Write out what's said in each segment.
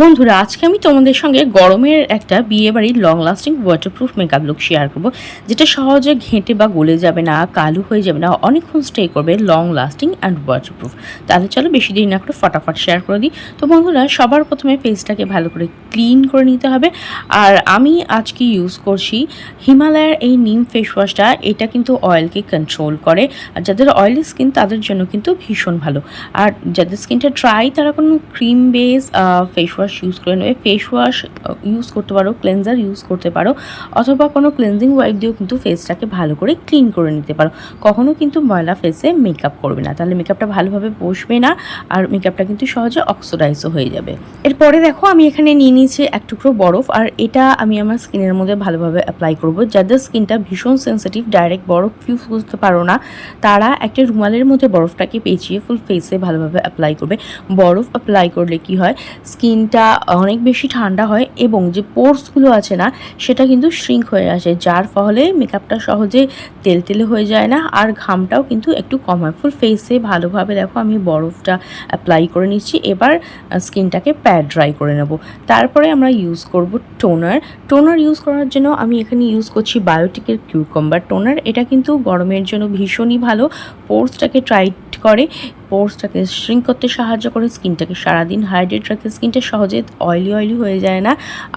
বন্ধুরা, আজকে আমি তোমাদের সঙ্গে গরমের একটা বিয়ে বাড়ির long lasting waterproof makeup look share করব, যেটা সহজে ঘেঁটে বা গলে যাবে না, কালো হয়ে যাবে না, অনেকক্ষণ স্টে করবে লং লাস্টিং অ্যান্ড ওয়াটারপ্রুফ তাহলে চলো বেশি দেরি না করে ফটাফট শেয়ার করে দিই। তো বন্ধুরা, সবার প্রথমে ফেসটাকে ভালো করে ক্লিন করে নিতে হবে। আর আমি আজকে ইউজ করছি হিমালয়ের এই নিম ফেস ওয়াশটা এটা কিন্তু অয়েলকে কন্ট্রোল করে। আর যাদের অয়েলি স্কিন তাদের জন্য কিন্তু ভীষণ ভালো। আর যাদের স্কিনটা ড্রাই তারা কোনো cream base face wash use করে নেবে ফেস ওয়াশ ইউজ করতে পারো ক্লেনজার ইউজ করতে পারো, অথবা কোনো ক্লেনজিং ওয়াইপ দিয়েও কিন্তু ফেসটাকে ভালো করে ক্লিন করে নিতে পারো। কখনো কিন্তু ময়লা ফেসে মেকআপ করবে না, তাহলে মেকআপটা ভালোভাবে বসবে না আর মেকআপটা কিন্তু সহজে অক্সিডাইজও হয়ে যাবে। এরপরে দেখো আমি এখানে নিয়ে নিয়েছি এক টুকরো বরফ, আর এটা আমি আমার স্কিনের মধ্যে ভালোভাবে অ্যাপ্লাই করব। যাদের স্কিনটা ভীষণ সেন্সিটিভ ডাইরেক্ট বরফ ইউজ করতে পারো না, তারা একটা রুমালের মধ্যে বরফটাকে পেঁচিয়ে ফুল ফেসে ভালোভাবে অ্যাপ্লাই করবে। বরফ অ্যাপ্লাই করলে কি হয়? স্কিনটা অনেক বেশি ঠান্ডা হয় এবং যে পোর্সগুলো আছে না, সেটা কিন্তু শ্রিঙ্ক হয়ে আসে, যার ফলে মেকআপটা সহজে তেল তেলে হয়ে যায় না আর ঘামটাও কিন্তু একটু কম হয়। ফুল ফেসে ভালোভাবে দেখো আমি বরফটা অ্যাপ্লাই করে নিচ্ছি। এবার স্কিনটাকে প্যাড ড্রাই করে নেব। তারপরে আমরা ইউজ করব টোনার টোনার ইউজ করার জন্য আমি এখানে ইউজ করছি বায়োটিকের কিউকম্বার টোনার এটা কিন্তু গরমের জন্য ভীষণই ভালো। পোর্সটাকে টাইট করে পোর্সটাকে শ্রিঙ্ক করতে সাহায্য করে, স্কিনটাকে সারাদিন হাইড্রেট রাখে। স্কিনটা সহজে অয়েলি অয়েলি হয়ে যায় না,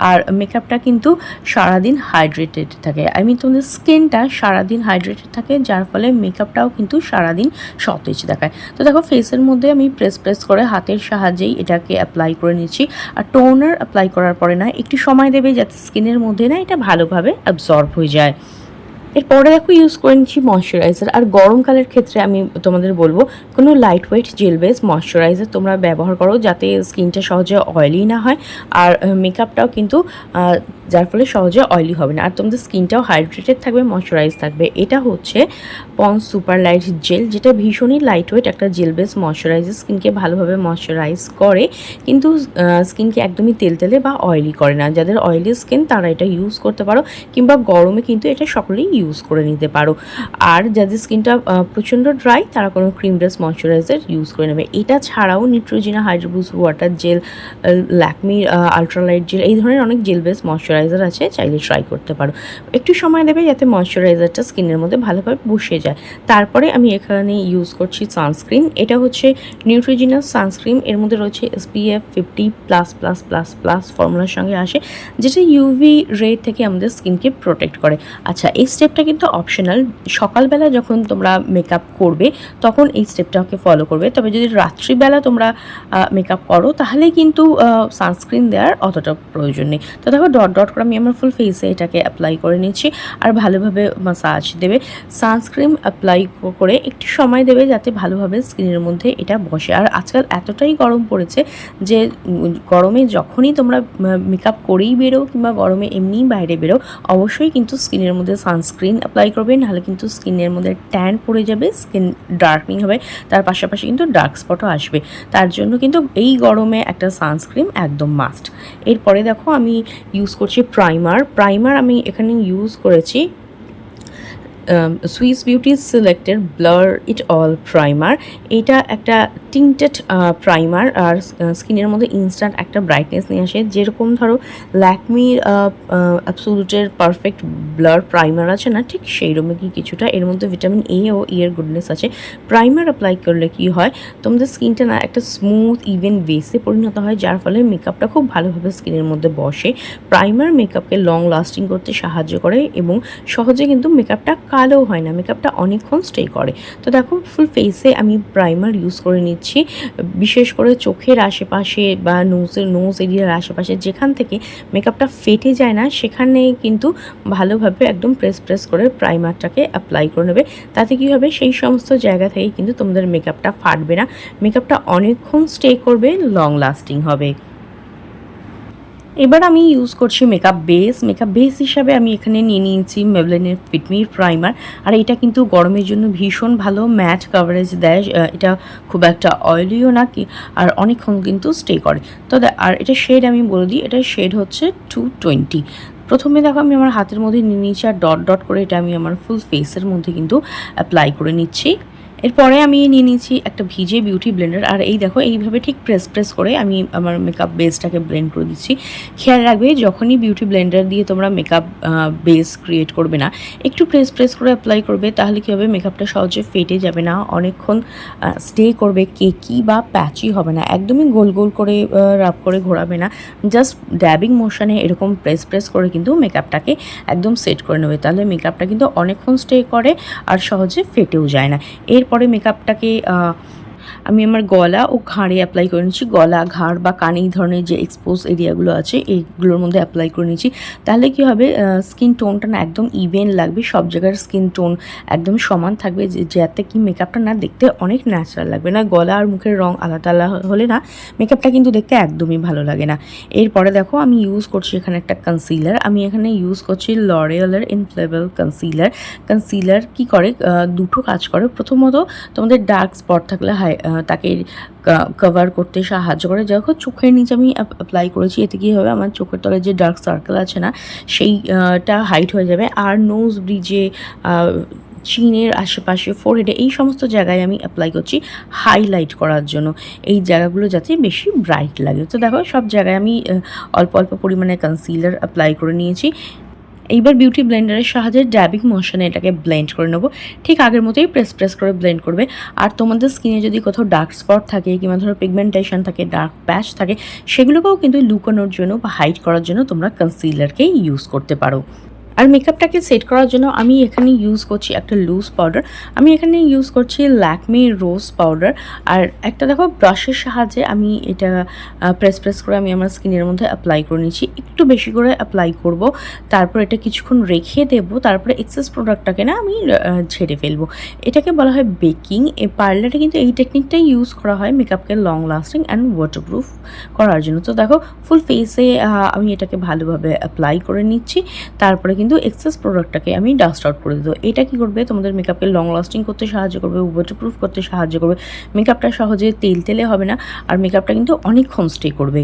আর মেকআপটা কিন্তু সারাদিন হাইড্রেটেড থাকে। আই মিন তোমাদের স্কিনটা সারাদিন হাইড্রেটেড থাকে, যার ফলে মেকআপটাও কিন্তু সারাদিন সতেজ দেখায়। তো দেখো ফেসের মধ্যে আমি প্রেস প্রেস করে হাতের সাহায্যেই এটাকে অ্যাপ্লাই করে নিচ্ছি। আর টোনার অ্যাপ্লাই করার পরে না, একটু সময় দেবে যাতে স্কিনের মধ্যে না এটা ভালোভাবে অ্যাবজর্ব হয়ে যায়। এরপরে দেখো ইউজ করে নিচ্ছি ময়শ্চারাইজার আর গরমকালের ক্ষেত্রে আমি তোমাদের বলব, কোনো light weight gel base moisturiser তোমরা ব্যবহার করো যাতে স্কিনটা সহজে অয়েলি না হয়, আর মেকআপটাও কিন্তু যার ফলে সহজে অয়েলি হবে না। আর তোমাদের স্কিনটাও হাইড্রেটেড থাকবে ময়শ্চারাইজ থাকবে। এটা হচ্ছে পন্স সুপার লাইট জেল যেটা ভীষণই লাইট ওয়েট একটা জেল বেস ময়শ্চারাইজার স্কিনকে ভালোভাবে ময়শ্চারাইজ করে, কিন্তু স্কিনকে একদমই তেলতেলে বা অয়েলি করে না। যাদের অয়েলি স্কিন তারা এটা ইউজ করতে পারো, কিংবা গরমে কিন্তু এটা সকলেই ইউজ করে নিতে পারো। আর যাদের স্কিনটা প্রচণ্ড ড্রাই তারা কোনো ক্রিম বেস ময়শ্চারাইজার ইউজ করে নেবে। এটা ছাড়াও Neutrogena hydro boost water gel ল্যাকমির ultralight gel এই ধরনের অনেক জেল বেস ময়শ্চারাইজার আছে, চাইলে ট্রাই করতে পারো। একটু সময় দেবে যাতে ময়শ্চারাইজারটা স্কিনের মধ্যে ভালোভাবে বসে যায়। তারপরে আমি এখানে ইউজ করছি সানস্ক্রিন এটা হচ্ছে নিউট্রিজিনাস সানস্ক্রিন এর মধ্যে রয়েছে SPF fifty plus plus plus plus ফর্মুলার সঙ্গে আসে, যেটা ইউভি রে থেকে আমাদের স্কিনকে প্রোটেক্ট করে। আচ্ছা এই স্টেপটা কিন্তু অপশনাল সকালবেলা যখন তোমরা মেকআপ করবে, তখন এই স্টেপটাকে ফলো করবে। তবে যদি রাত্রিবেলা তোমরা মেকআপ করো তাহলে কিন্তু সানস্ক্রিন দেওয়ার অতটা প্রয়োজন নেই। তো দেখো ডট ডট করে আমি আমার ফুল ফেসে এটাকে অ্যাপ্লাই করে নিচ্ছি আর ভালোভাবে মাসাজ দেবে। সানস্ক্রিন অ্যাপ্লাই করে একটু সময় দেবে যাতে ভালোভাবে স্কিনের মধ্যে এটা বসে। আর আজকাল এতটাই গরম পড়েছে যে গরমে যখনই তোমরা মেকআপ করেই বেরো কিংবা গরমে এমনিই বাইরে বেরো, অবশ্যই কিন্তু স্কিনের মধ্যে সানস্ক্রিন অ্যাপ্লাই করবে, নাহলে কিন্তু স্কিনের মধ্যে ট্যান পড়ে যাবে, স্কিন ডার্কনিং হবে, তার পাশাপাশি কিন্তু ডার্ক স্পটও আসবে। তার জন্য কিন্তু এই গরমে একটা সানস্ক্রিন একদম মাস্ট এরপরে দেখো আমি ইউজ করছি প্রাইমার প্রাইমার আমি এখানে ইউজ করেছি Swiss beauty selected blur it all primer এটা একটা টিন্টেড প্রাইমার আর স্কিনের মধ্যে ইনস্ট্যান্ট একটা ব্রাইটনেস নিয়ে আসে। যেরকম ধরো ল্যাকমির অ্যাবসোলুটের পারফেক্ট ব্লার প্রাইমার আছে না, ঠিক সেই রকমই কিছুটা। এর মধ্যে ভিটামিন এ ও ই এর গুডনেস আছে। প্রাইমার অ্যাপ্লাই করলে কি হয়? তোমাদের স্কিনটা না একটা স্মুথ ইভেন বেসে পরিণত হয়, যার ফলে মেকআপটা খুব ভালোভাবে স্কিনের মধ্যে বসে। প্রাইমার মেকআপকে লং লাস্টিং করতে সাহায্য করে এবং সহজে কিন্তু মেকআপটা কালো হয় না মেকআপটা অনেকক্ষণ স্টে করে। তো দেখো ফুল ফেসে আমি প্রাইমার ইউজ করে নিচ্ছি। বিশেষ করে চোখের আশেপাশে বা নোজের নোজ এরিয়ার আশেপাশে যেখান থেকে মেকআপটা ফেটে যায় না, সেখানে কিন্তু ভালোভাবে একদম প্রেস প্রেস করে প্রাইমারটাকে অ্যাপ্লাই করে নেবে। তাতে কী হবে? সেই সমস্ত জায়গা থেকে কিন্তু তোমাদের মেকআপটা ফাটবে না। মেকআপটা অনেকক্ষণ স্টে করবে লং লাস্টিং হবে। এবার আমি ইউজ করছি মেকআপ বেস মেকআপ বেস হিসাবে আমি এখানে নিয়ে নিয়েছি মেবলেনের ফিটমির প্রাইমার আর এটা কিন্তু গরমের জন্য ভীষণ ভালো ম্যাট কাভারেজ দেয়। এটা খুব একটা অয়েলিও না কি, আর অনেকক্ষণ কিন্তু স্টে করে। তো আর এটা শেড আমি বলে দিই এটা শেড হচ্ছে টু টোয়েন্টি প্রথমে দেখো আমি আমার হাতের মধ্যে নিয়ে নিচ্ছি আর ডট ডট করে এটা আমি আমার ফুল ফেসের মধ্যে কিন্তু অ্যাপ্লাই করে নিচ্ছি। এরপরে আমি নিয়ে নিয়েছি একটা ভিজে বিউটি ব্লেন্ডার আর এই দেখো, এইভাবে ঠিক প্রেস প্রেস করে আমি আমার মেকআপ বেসটাকে ব্লেন্ড করে দিচ্ছি। খেয়াল রাখবে, যখনই বিউটি ব্লেন্ডার দিয়ে তোমরা মেকআপ বেস ক্রিয়েট করবে না, একটু প্রেস প্রেস করে অ্যাপ্লাই করবে, তাহলে কী হবে মেকআপটা সহজে ফেটে যাবে না, অনেকক্ষণ স্টে করবে, কেকি বা প্যাচি হবে না, একদমই গোল গোল করে রাব করে ঘোরাবে না জাস্ট ড্যাবিং মোশনে এরকম প্রেস প্রেস করে কিন্তু মেকআপটাকে একদম সেট করে নেবে, তাহলে মেকআপটা কিন্তু অনেকক্ষণ স্টে করে, আর সহজে ফেটেও যায় না। এরপরে মেকআপটাকে আমি আমার গলা ও ঘাড়ে অ্যাপ্লাই করে নিচ্ছি। গলা, ঘাড় বা কানে এই ধরনের যে এক্সপোজ এরিয়াগুলো আছে, এইগুলোর মধ্যে অ্যাপ্লাই করে নিচ্ছি। তাহলে কি হবে? স্কিন টোনটা না একদম ইভেন লাগবে। সব জায়গার স্কিন টোন একদম সমান থাকবে। যাতে কি মেকআপটা না দেখতে অনেক ন্যাচারাল লাগবে না। গলা আর মুখের রং আলাদা আলাদা হলে না মেকআপটা কিন্তু দেখতে একদমই ভালো লাগে না। এরপরে দেখো, আমি ইউজ করছি এখানে একটা কনসিলার আমি এখানে ইউজ করছি লরিয়ালের ইনফ্লেবল কনসিলার কনসিলার কি করে? দুটো কাজ করে। প্রথমত তোমাদের ডার্ক স্পট থাকলে হাই তাকে কভার করতে সাহায্য করে। যখন চোখের নিচে আমি অ্যাপ্লাই করেছি। এতে কী হবে? আমার চোখের তলায় যে ডার্ক সার্কেল আছে না, সেইটা হাইট হয়ে যাবে। আর নোজ ব্রিজে চিনের আশেপাশে ফোরহেডে এই সমস্ত জায়গায় আমি অ্যাপ্লাই করছি হাইলাইট করার জন্য। এই জায়গাগুলো যাতে বেশি ব্রাইট লাগে। তো দেখো, সব জায়গায় আমি অল্প অল্প পরিমাণে কনসিলার অ্যাপ্লাই করে নিয়েছি। এইবার বিউটি ব্লেন্ডারের সাহায্যে ড্যাবিং মোশনে এটাকে ব্লেন্ড করে নেব। ঠিক আগের মতোই প্রেস প্রেস করে ব্লেন্ড করবে। আর তোমাদের স্কিনে যদি কোথাও ডার্ক স্পট থাকে কিংবা ধরো পিগমেন্টেশন থাকে ডার্ক প্যাচ থাকে, সেগুলোকেও কিন্তু লুকানোর জন্য বা হাইড করার জন্য তোমরা কনসিলারকেই ইউজ করতে পারো। আর মেকআপটাকে সেট করার জন্য আমি এখানে ইউজ করছি একটা লুজ পাউডার আমি এখানে ইউজ করছি ল্যাকমি রোজ পাউডার আর একটা দেখো ব্রাশের সাহায্যে আমি এটা প্রেস প্রেস করে আমি আমার স্কিনের মধ্যে অ্যাপ্লাই করে নিচ্ছি। একটু বেশি করে অ্যাপ্লাই করব। তারপর এটা কিছুক্ষণ রেখে দেবো। তারপরে এক্সেস প্রোডাক্টটাকে না আমি ছেড়ে ফেলব। এটাকে বলা হয় বেকিং এই পার্লারে কিন্তু এই টেকনিকটাই ইউজ করা হয় মেকআপকে লং লাস্টিং অ্যান্ড ওয়াটারপ্রুফ করার জন্য। তো দেখো ফুল ফেসে আমি এটাকে ভালোভাবে অ্যাপ্লাই করে নিচ্ছি। তারপরে কিন্তু কিন্তু এক্সেস প্রোডাক্টটাকে আমি ডাস্ট আউট করে দেবো। এটা কি করবে? তোমাদের মেকআপকে লং লাস্টিং করতে সাহায্য করবে ওয়াটারপ্রুফ করতে সাহায্য করবে। মেকআপটা সহজে তেল তেলে হবে না, আর মেকআপটা কিন্তু অনেকক্ষণ স্টে করবে।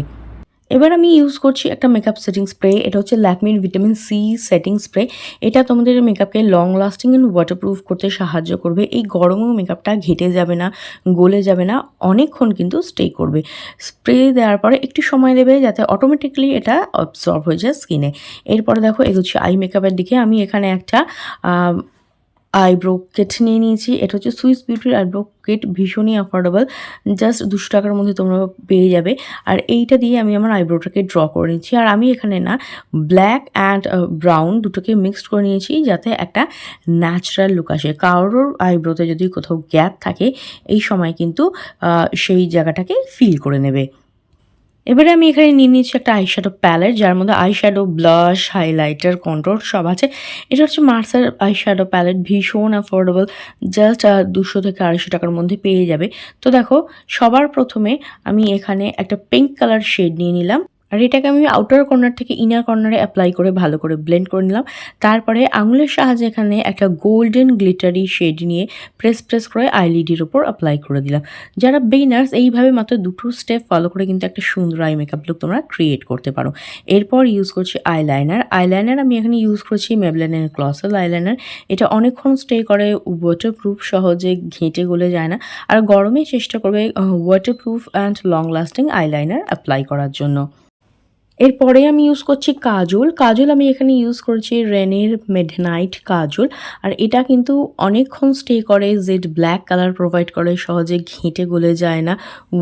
এবার আমি ইউজ করছি একটা মেকআপ সেটিং স্প্রে এটা হচ্ছে ল্যাকমির ভিটামিন সি সেটিং স্প্রে এটা তোমাদের মেকআপকে লং লাস্টিং অ্যান্ড ওয়াটারপ্রুফ করতে সাহায্য করবে। এই গরমেও মেকআপটা ঘেটে যাবে না, গলে যাবে না, অনেকক্ষণ কিন্তু স্টে করবে। স্প্রে দেওয়ার পরে একটু সময় দেবে যাতে অটোমেটিকলি এটা অবসর্ভ হয়ে যায় স্কিনে এরপরে দেখো, এগোচ্ছি আই মেকআপের দিকে। আমি এখানে একটা আইব্রো কেট নিয়ে নিয়েছি। এটা হচ্ছে সুইস বিউটির আইব্রো কেট ভীষণই অ্যাফোর্ডেবল জাস্ট দুশো টাকার মধ্যে তোমরা পেয়ে যাবে। আর এইটা দিয়ে আমি আমার আইব্রোটাকে ড্র করে নিয়েছি আর আমি এখানে না ব্ল্যাক অ্যান্ড ব্রাউন দুটোকে মিক্সড করে নিয়েছি, যাতে একটা ন্যাচারাল লুক আসে। কারোর আইব্রোতে যদি কোথাও গ্যাপ থাকে, এই সময় কিন্তু সেই জায়গাটাকে ফিল করে নেবে। এবারে আমি এখানে নিয়ে নিয়েছি একটা আইশ্যাডো প্যালেট যার মধ্যে আইশ্যাডো ব্লাশ হাইলাইটার কন্ট্রোল সব আছে। এটা হচ্ছে মার্সার আইশ্যাডো প্যালেট ভীষণ অ্যাফোর্ডেবল জাস্ট দুশো থেকে আড়াইশো টাকার মধ্যে পেয়ে যাবে। তো দেখো, সবার প্রথমে আমি এখানে একটা পিঙ্ক কালার শেড নিয়ে নিলাম। আর এটাকে আমি আউটার কর্নার থেকে ইনার কর্নারে অ্যাপ্লাই করে ভালো করে ব্লেন্ড করে নিলাম। তারপরে আঙুলের সাহায্যে এখানে একটা গোল্ডেন গ্লিটারি শেড নিয়ে প্রেস প্রেস করে আইলিডির ওপর অ্যাপ্লাই করে দিলাম। যারা বেইনার্স এইভাবে মাত্র দুটো স্টেপ ফলো করে কিন্তু একটা সুন্দর আই মেকআপ লুক তোমরা ক্রিয়েট করতে পারো। এরপর ইউজ করছি আইলাইনার আইলাইনার আমি এখানে ইউজ করছি মেবলাইনের ক্লসেল আইলাইনার এটা অনেকক্ষণ স্টে করে ওয়াটারপ্রুফ সহজে ঘেঁটে গলে যায় না। আর গরমে চেষ্টা করবে waterproof and long lasting eyeliner apply করার জন্য। এরপরে আমি ইউজ করছি কাজল। কাজল আমি এখানে ইউজ করছি রেনের মেডনাইট কাজল। আর এটা কিন্তু অনেকক্ষণ স্টে করে জেড ব্ল্যাক কালার প্রোভাইড করে, সহজে ঘেঁটে গলে যায় না।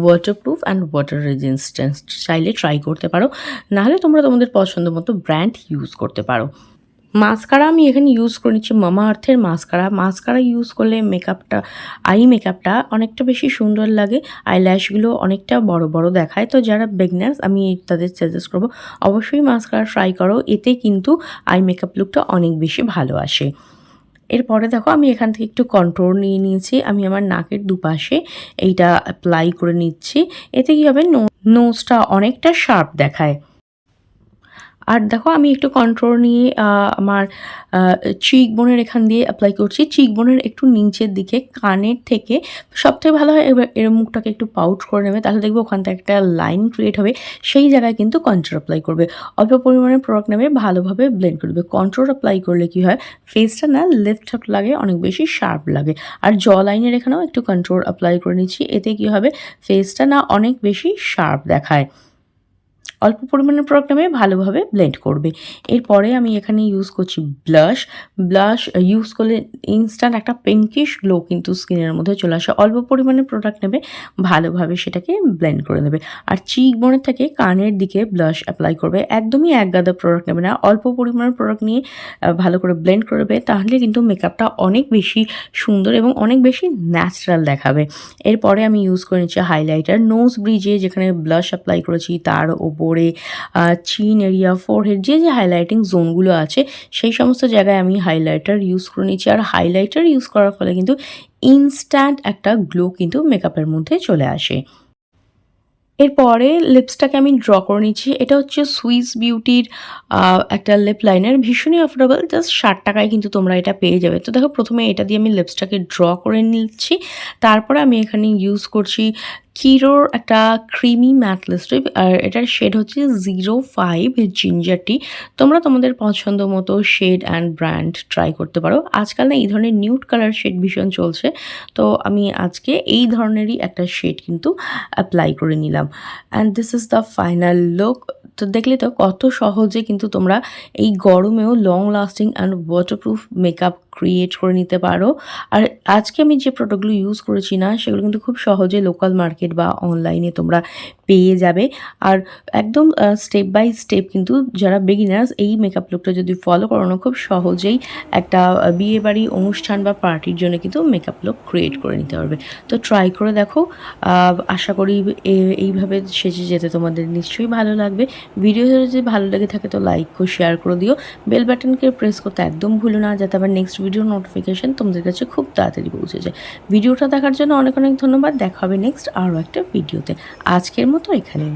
ওয়াটারপ্রুফ অ্যান্ড ওয়াটার রেজিস্ট্যান্স চাইলে ট্রাই করতে পারো। নাহলে তোমরা তোমাদের পছন্দ মতো ব্র্যান্ড ইউজ করতে পারো। মাস্কারা আমি এখানে ইউজ করে নিচ্ছি মামা আর্থের মাস্কারা। মাস্কারা ইউজ করলে মেকআপটা আই মেকআপটা অনেকটা বেশি সুন্দর লাগে। আই আইল্যাশগুলো অনেকটা বড় বড় দেখায়। তো যারা বেগনার্স আমি তাদের সাজেস্ট করব, অবশ্যই মাস্কারা ট্রাই করো। এতে কিন্তু আই মেকআপ লুকটা অনেক বেশি ভালো আসে। এরপরে দেখো, আমি এখান থেকে একটু কন্ট্রোল নিয়ে নিয়েছি। আমি আমার নাকের দুপাশে এইটা অ্যাপ্লাই করে নিচ্ছি। এতে কী হবে? নোজটা অনেকটা শার্প দেখায়। আর দেখো, আমি একটু কন্ট্রোল নিয়ে আমার চিক বোনের এখান দিয়ে অ্যাপ্লাই করছি। চিক বোনের একটু নিচের দিকে, কানের থেকে সবথেকে ভালো হয় এর মুখটাকে একটু পাউট করে নেবে, তাহলে দেখবে ওখান থেকে একটা লাইন ক্রিয়েট হবে। সেই জায়গায় কিন্তু কন্ট্রোল অ্যাপ্লাই করবে। অল্প পরিমাণে প্রোডাক্ট নেবে, ভালোভাবে ব্লেন্ড করবে কন্ট্রোল অ্যাপ্লাই করলে কি হয় ফেসটা না লেফট হাফ লাগে, অনেক বেশি শার্প লাগে। আর জ লাইনের এখানেও একটু কন্ট্রোল অ্যাপ্লাই করে নিচ্ছি, এতে কি হবে ফেসটা না অনেক বেশি শার্প দেখায়। অল্প পরিমাণের প্রোডাক্ট নেবে ভালোভাবে ব্লেন্ড করবে। এরপরে আমি এখানে ইউজ করছি ব্লাশ ব্লাশ ইউজ করলে ইনস্ট্যান্ট একটা পিঙ্কিশ গ্লো কিন্তু স্কিনের মধ্যে চলে আসে। অল্প পরিমাণে প্রোডাক্ট নেবে, ভালোভাবে সেটাকে ব্লেন্ড করে নেবে। আর চিক বোনের থেকে কানের দিকে ব্লাশ অ্যাপ্লাই করবে। একদমই এক গাদা প্রোডাক্ট নেবে না। অল্প পরিমাণের প্রোডাক্ট নিয়ে ভালো করে ব্লেন্ড করবে তাহলে কিন্তু মেকআপটা অনেক বেশি সুন্দর এবং অনেক বেশি ন্যাচারাল দেখাবে। এরপরে আমি ইউজ করে নিচ্ছি হাইলাইটার নোজ ব্রিজে যেখানে ব্লাশ অ্যাপ্লাই করেছি, তার ওপরে চিন এরিয়া ফোরহেড যে যে হাইলাইটিং জোনগুলো আছে, সেই সমস্ত জায়গায় আমি হাইলাইটার ইউজ করে নিচ্ছি। আর হাইলাইটার ইউজ করার ফলে কিন্তু ইনস্ট্যান্ট একটা গ্লো কিন্তু মেকআপের মধ্যে চলে আসে। এরপরে লিপসটাকে আমি ড্র করে নিচ্ছি। এটা হচ্ছে সুইস বিউটির একটা লিপ লাইনার ভীষণই অ্যাফোর্ডেবল জাস্ট ষাট টাকায় কিন্তু তোমরা এটা পেয়ে যাবে। তো দেখো, প্রথমে এটা দিয়ে আমি লিপসটাকে ড্র করে নিচ্ছি। তারপরে আমি এখানে ইউজ করছি কিরোর একটা ক্রিমি ম্যাট লিপস্টিক আর এটার শেড হচ্ছে জিরো ফাইভ জিঞ্জার টি তোমরা তোমাদের পছন্দ মতো শেড অ্যান্ড ব্র্যান্ড ট্রাই করতে পারো। আজকাল না এই ধরনের নিউড কালার শেড ভীষণ চলছে, তো আমি আজকে এই ধরনেরই একটা শেড কিন্তু অ্যাপ্লাই করে নিলাম। And this is the final look তো দেখলে তো কত সহজে কিন্তু তোমরা এই গরমেও long lasting and waterproof makeup create করে নিতে পারো। আর আজকে আমি যে প্রোডাক্টগুলো ইউজ করেছি না, সেগুলো কিন্তু খুব সহজে লোকাল মার্কেট বা অনলাইনে তোমরা পেয়ে যাবে। আর একদম স্টেপ বাই স্টেপ কিন্তু যারা বিগিনার্স এই মেকআপ লুকটা যদি ফলো করো না খুব সহজেই একটা বিয়ে বাড়ি অনুষ্ঠান বা পার্টির জন্য কিন্তু মেকআপ লুক ক্রিয়েট করে নিতে পারবে। তো ট্রাই করে দেখো। আশা করি এইভাবে সেজে যেতে তোমাদের নিশ্চয়ই ভালো লাগবে। ভিডিও যদি ভালো লেগে থাকে তো লাইক ও শেয়ার করে দিও। বেল বাটনকে প্রেস করতে একদম ভুলো না, যাতে আবার নেক্সট ভিডিও নোটিফিকেশান তোমাদের কাছে খুব তাড়াতাড়ি পৌঁছে যায়। ভিডিওটা দেখার জন্য অনেক অনেক ধন্যবাদ। দেখা হবে নেক্সট আরও একটা ভিডিওতে আজকের মতো এখানে।